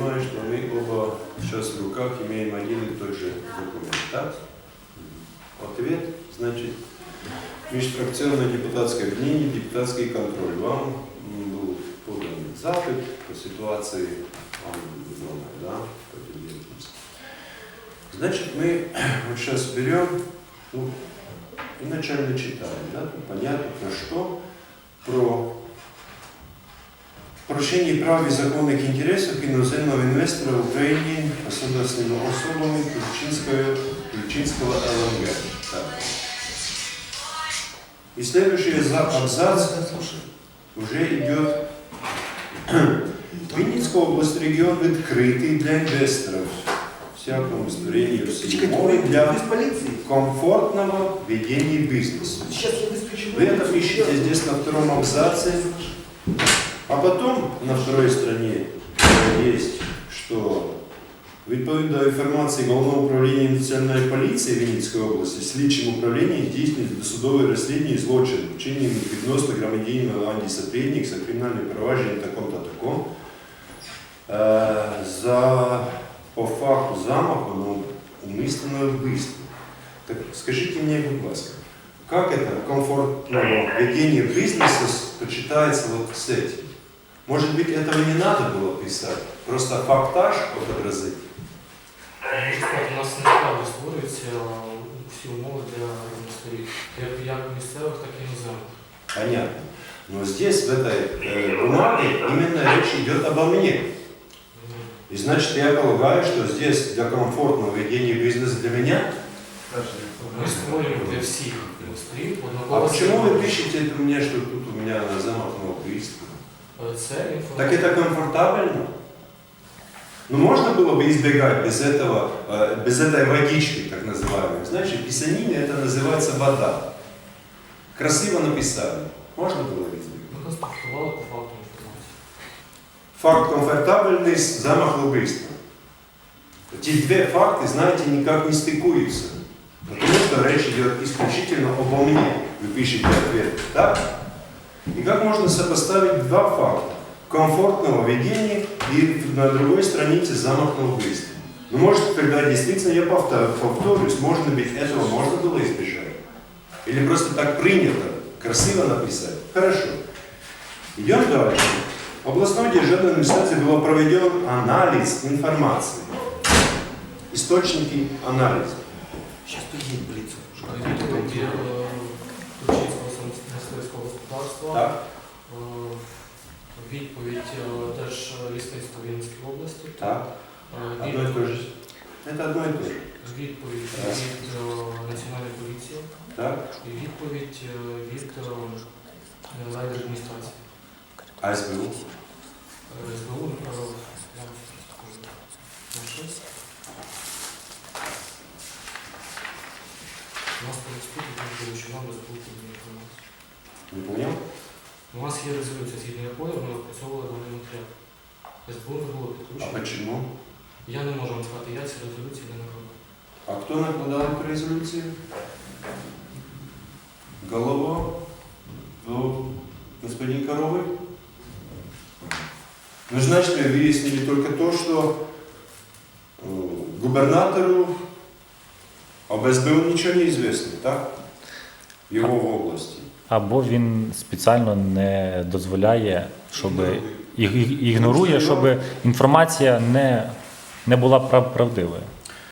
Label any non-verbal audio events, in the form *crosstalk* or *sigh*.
Понимаю, что мы оба сейчас в руках имеем один и тот же документ, так? Ответ, значит, межфракционное депутатское мнение, депутатский контроль. Вам был подан запит по ситуации, вам знакомая, да. Значит, мы *clears throat* вот сейчас берем ну, и начально читаем, да, понятно, про что, про порушення прав і законних інтересів іноземного інвестора в Україні особистими особами Ключинської, Ключинського ЛНГ. Так. И следующий за- абзац уже идет. *clears throat* Вінницька область регіон відкритий для інвесторів. Всякому створению всей умови для Без полиции. комфортного ведения бизнеса. Сейчас я выскочу. Вы это пишете здесь на втором абзаце, а потом на второй стране есть, что відповідно інформації Головного управління національної поліції Вінницької області, слідчим управлінням здійснюють досудове розслідування злочину, вчинені відносно громадянина Ланді Сапрєднік за кримінальне провадження таком-то таком. Е, за по факту замаху на умисленное вбивство. Так скажите мне, будь ласка, как это комфортное ведение бизнеса сочетается вот с этим? Может быть, этого не надо было писать? Просто фактаж отобразить? Можу сказати, у нас насправді створюються всі умови для інвесторів, як, як місцевих, так і іноземних. Понятно. Но здесь, в этой э, бумаге, именно речь идет обо мне. И значит, я полагаю, что здесь для комфортного ведения бизнеса для меня. Ми створюємо для всіх інвесторів А однаково. почему вы пишете это мне, что тут у меня на замах на убийство? Це Так інформація. это комфортабельно? Ну, можно было бы избегать без этого, э, без этой водички, так называемой. Знаете, в писанине это называется вода. Красиво написали. Можно было избегать. Ми конструктували по факту інформацію. Факт комфортабельный, замах на убийство. Эти две факты, знаете, никак не стыкуются. Потому что речь идет исключительно обо мне. Вы пишете ответ, так? И как можно сопоставить два факта? Комфортного ведения и на другой странице замах на убийство. Ну, может, когда действительно, я повтор- повторюсь, может быть, этого можно было избежать. Или просто так принято, красиво написать. Хорошо. Идем дальше. В областной державной администрации был проведен анализ информации. Источники анализа. Сейчас приедет полиция Відповіді Ключинського мисливського господарства. Так? Е, Відповідь е, теж лісництва Вінницької області. Так. Е, Одно и то же. Это одно и то же. Відповідь Так. від е, Національної поліції Так? і відповідь е, від е, райдержадміністрації. А СБУ? Е, СБУ е, я вам зараз скажу. На щось. У нас по експорту там що нам СБУ подає інформацію. Не понял? У нас є резолюція, згідно якої ми опрацьовували даний матеріал. СБУ не було А підключено. почему? Я не можу вам сказати, я ці резолюції не накладу. А кто накладал эту резолюцию? Голова? Ну, господин Коровый? Ну, значит, мы выяснили только то, что э, губернатору об СБУ ничего не известно, так? Его в области. Або він спеціально не дозволяє, щоб іг- іг- ігнорує, щоб інформація не, не була прав- правдивою.